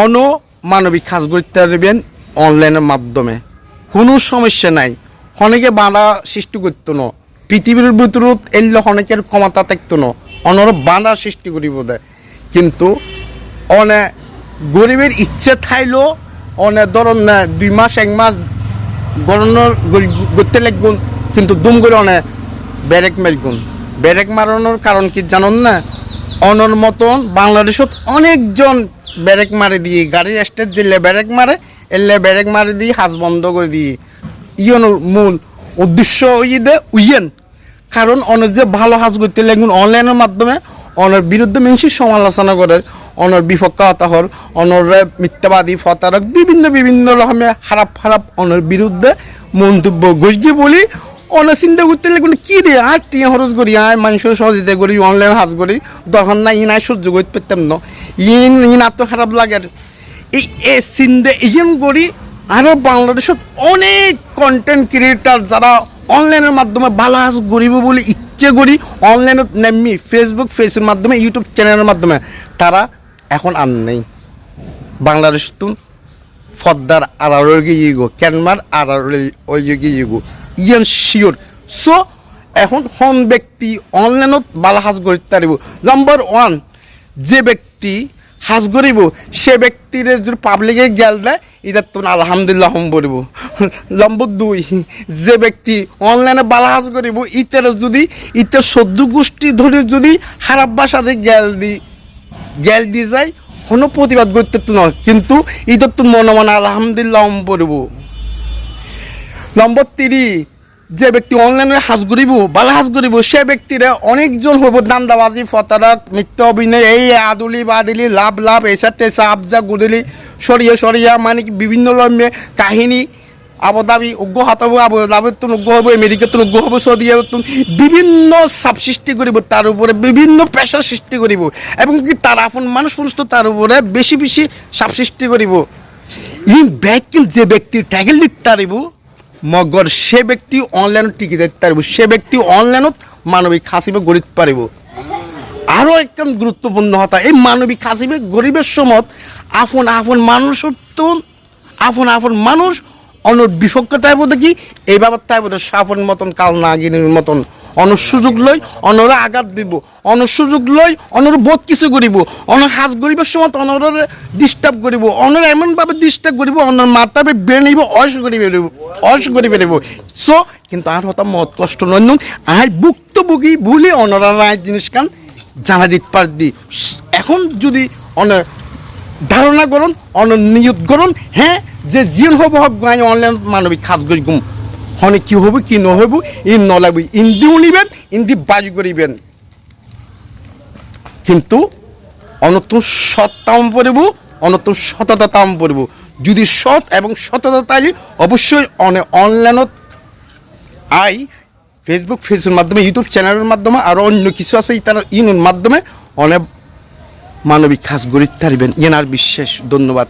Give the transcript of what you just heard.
অনমানবিক কাজ করতে পারবেন অনলাইনের মাধ্যমে। কোনো সমস্যা নাই। অনেকে বাধা সৃষ্টি করত না। পৃথিবীর ভিতরত এলে অনেকের ক্ষমতা থাকতো না। অনর বাধা সৃষ্টি করিব দেয় কিন্তু অনে গরিবের ইচ্ছে থাইলেও অনে ধরুন দুই মাস, এক মাস গণনার করতে লাগগুন। কিন্তু দুম করে অনে ব্যারেক মারিগুন। ব্যারেক মারানোর কারণ কি জানুন না? অনর মতন বাংলাদেশত অনেকজন ব্যারেক মারে দিয়ে গাড়ির স্টেট জিল্লে ব্যারেক মারে, এলে ব্যারেক মারে দিয়ে হাজ বন্ধ করে দিয়ে ইয়ন মূল উদ্দেশ্য দে, উইয়েন। কারণ অনেক যে ভালো হাজ করতে লাগুন অনলাইনের মাধ্যমে অনের বিরুদ্ধে মানুষের সমালোচনা করে, অনর বিপক্ষে হতা হর অনর মিথ্যাবাদী ফতারক বিভিন্ন বিভিন্ন রকমের খারাপ খারাপ অনর বিরুদ্ধে মন্তব্য গজগি বলি অনেক চিন্তা করতে লাগুন কি রে আর টিয়া খরচ করি, আর মানুষের সহযোগিতা করি অনলাইন হাজ করি তখন না ইন আর সহ্য করতে পারতাম না। ইন ইন এত খারাপ লাগে। আর। এই এ চিন্তা ইন করি আরও বাংলাদেশত অনেক কন্টেন্ট ক্রিয়েটার যারা অনলাইনের মাধ্যমে ভালো হাজ করিব বলে ইচ্ছে করি অনলাইনত নেমি ফেসবুক ফেসের মাধ্যমে ইউটিউব চ্যানেলের মাধ্যমে। তারা এখন আর নেই। বাংলাদেশ তুন ফদ্দার আড়াড়ের গিয়ে গো ক্যানমার আড়াড়ের ওই গিয়ে গো ইয়ান শিওর। সো এখন হন ব্যক্তি অনলাইনত বালা হাজ করতে পারিব। নাম্বার ওয়ান যে ব্যক্তি হাজ করিব, সে ব্যক্তির যদি পাবলিকে গেল দেয় ইদার তো আলহামদুলিল্লাহ হম বলিব। নম্বর দুই, যে ব্যক্তি অনলাইনে বালা হাজ করিব, ইতার যদি, ইতার সদ্য গোষ্ঠী ধরে যদি খারাপ ভাষাতে গেল দি, গেল দিয়ে যায়, কোনো প্রতিবাদ করতে তো নয়। কিন্তু ইতার তো মনে মনে আলহামদুলিল্লাহ হম পড়ব নম্বর তিরি, যে ব্যক্তি অনলাইনে হাজ করিব, বালা হাজ করিব, সে ব্যক্তিরা অনেকজন হইব দান্দাবাজি ফতারাক মিথ্যা অভিনয়, এই আদুলি, বাদিলি, লাভ লাভ, এসা তেসা, আবজা, গুদলি, সরিয়া সরিয়া মানে বিভিন্ন রকমের কাহিনী, আবুধাবি, উগ্র হাতাবো আবুধাবির উগ্র হব আমেরিকার উগ্র হব সৌদি আরব বিভিন্ন সাব সৃষ্টি করিব, তার উপরে বিভিন্ন পেশা সৃষ্টি করিব, এবং কি তার আপন মানুষ পুরুষ তো তার উপরে বেশি বেশি সাব সৃষ্টি করিব। ই ব্যক্তি যে ব্যক্তি ট্যাগেল দিতে পারিব মগর, সে ব্যক্তি অনলাইনত টিকি দিতে পারিব। সে ব্যক্তি অনলাইনত মানবিক হাসিবে গড়িত পারিব। আরও একদম গুরুত্বপূর্ণ কথা, এই মানবিক হাসিবে গরিবের সমত আপন আপন মানুষত্ব আফন আপন মানুষ অন্য বিপক্ষতায় বোধ কি? এই ব্যাপারটায় বোধ সাফন মতন, কাল নাগিনীর মতন। অন্য সুযোগ লই অন্যরা আঘাত দিব। অন্য সুযোগ লই অন্যর বোধ কিছু করিব। অন্য হাজ গরিবের সময় অন্যরা ডিস্টার্ব করিব। অন্যরা এমনভাবে ডিস্টার্ব করিব অন্যর মাথাবে বেড়ে নিব অস করি বেরোব অস করি বেরোব। সো কিন্তু আর হতাম মত কষ্ট নয় আর ভুক্তভোগী ভুলে অন্যরা রায় জিনিস কান জানা দিতে পারদি এখন যদি অনেক ধারণা করুন অন নিয়ত করুন হ্যাঁ যে জিন হব হক গাই অনলাইন মানবিক খাস গুম হনে কি হব, কি ন নহব ই নলাগবি ইন্দিও নিবেন ইন্দি বাজ করিবেন। কিন্তু অনতুন সৎ তাম পড়ব অনতুন সততা তাম পড়ব যদি সৎ এবং সততা তাই অবশ্যই অনে অনলাইনত আই ফেসবুক ফেসের মাধ্যমে ইউটিউব চ্যানেলের মাধ্যমে আরও অন্য কিছু আছে তার ইনুর মাধ্যমে অনেক মানবিক খাস গড়িতে পারিবেন। ইয়েনার বিশ্বাস ধন্যবাদ।